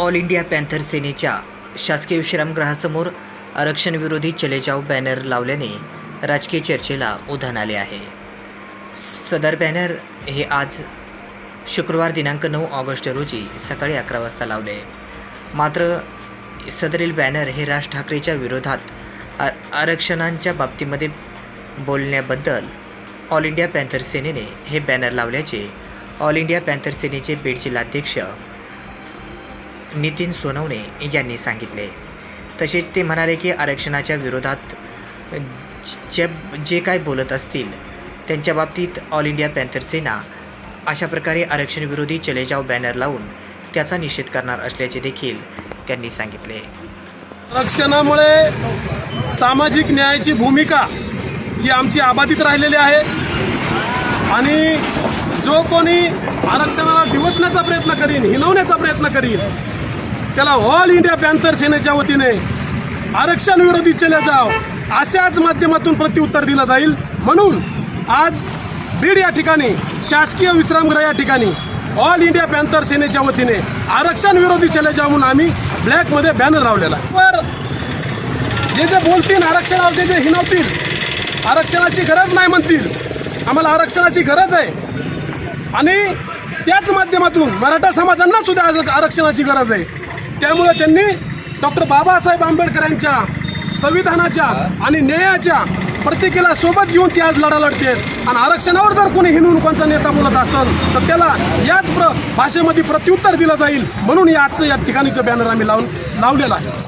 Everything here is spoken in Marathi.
ऑल इंडिया पॅन्थर सेनेच्या शासकीय विश्रामगृहासमोर आरक्षणविरोधी चले जाव बॅनर लावल्याने राजकीय चर्चेला उधाण आले आहे. सदर बॅनर हे आज शुक्रवार दिनांक नऊ ऑगस्ट रोजी सकाळी अकरा वाजता लावले. मात्र सदरील बॅनर हे राज ठाकरेच्या विरोधात आ आरक्षणांच्या बाबतीमध्ये बोलण्याबद्दल ऑल इंडिया पॅन्थर सेनेने हे बॅनर लावल्याचे ऑल इंडिया पॅन्थर सेनेचे बीड जिल्हाध्यक्ष नितीन सोनवणे यांनी सांगितले. तसेच ते म्हणाले की आरक्षणाच्या विरोधात जे जे काय बोलत असतील त्यांच्या बाबतीत ऑल इंडिया पॅन्थर सेना अशा प्रकारे आरक्षणविरोधी चले जाव बॅनर लावून त्याचा निषेध करणार असल्याचे देखील त्यांनी सांगितले. आरक्षणामुळे सामाजिक न्यायाची भूमिका ही आमची आबाधित राहिलेली आहे. आणि जो कोणी आरक्षणाला दिवसण्याचा प्रयत्न करीन हिनवण्याचा प्रयत्न करीन त्याला ऑल इंडिया पॅन्थर सेनेच्या वतीने आरक्षण विरोधी चले जाव अशाच माध्यमातून प्रत्युत्तर दिलं जाईल. म्हणून आज बीड या ठिकाणी शासकीय विश्रामगृह या ठिकाणी ऑल इंडिया पॅन्थर सेनेच्या वतीने आरक्षण विरोधी चले जाव म्हणून आम्ही ब्लॅकमध्ये बॅनर लावलेला पर जे जे बोलतील आरक्षणावर जे जे हिनवतील आरक्षणाची गरज नाही म्हणतील आम्हाला आरक्षणाची गरज आहे. आणि त्याच माध्यमातून मराठा समाजांना सुद्धा आज आरक्षणाची गरज आहे. त्यामुळे त्यांनी डॉक्टर बाबासाहेब आंबेडकर यांच्या संविधानाच्या आणि न्यायाच्या प्रत्येकीला सोबत घेऊन ते आज लढा लढते आणि आरक्षणावर जर कोणी हिनवून कोणचा नेता बोलत असेल तर त्याला याच प्र भाषेमध्ये प्रत्युत्तर दिलं जाईल. म्हणून या आजचं या ठिकाणीचं बॅनर आम्ही लावून लावलेलं आहे.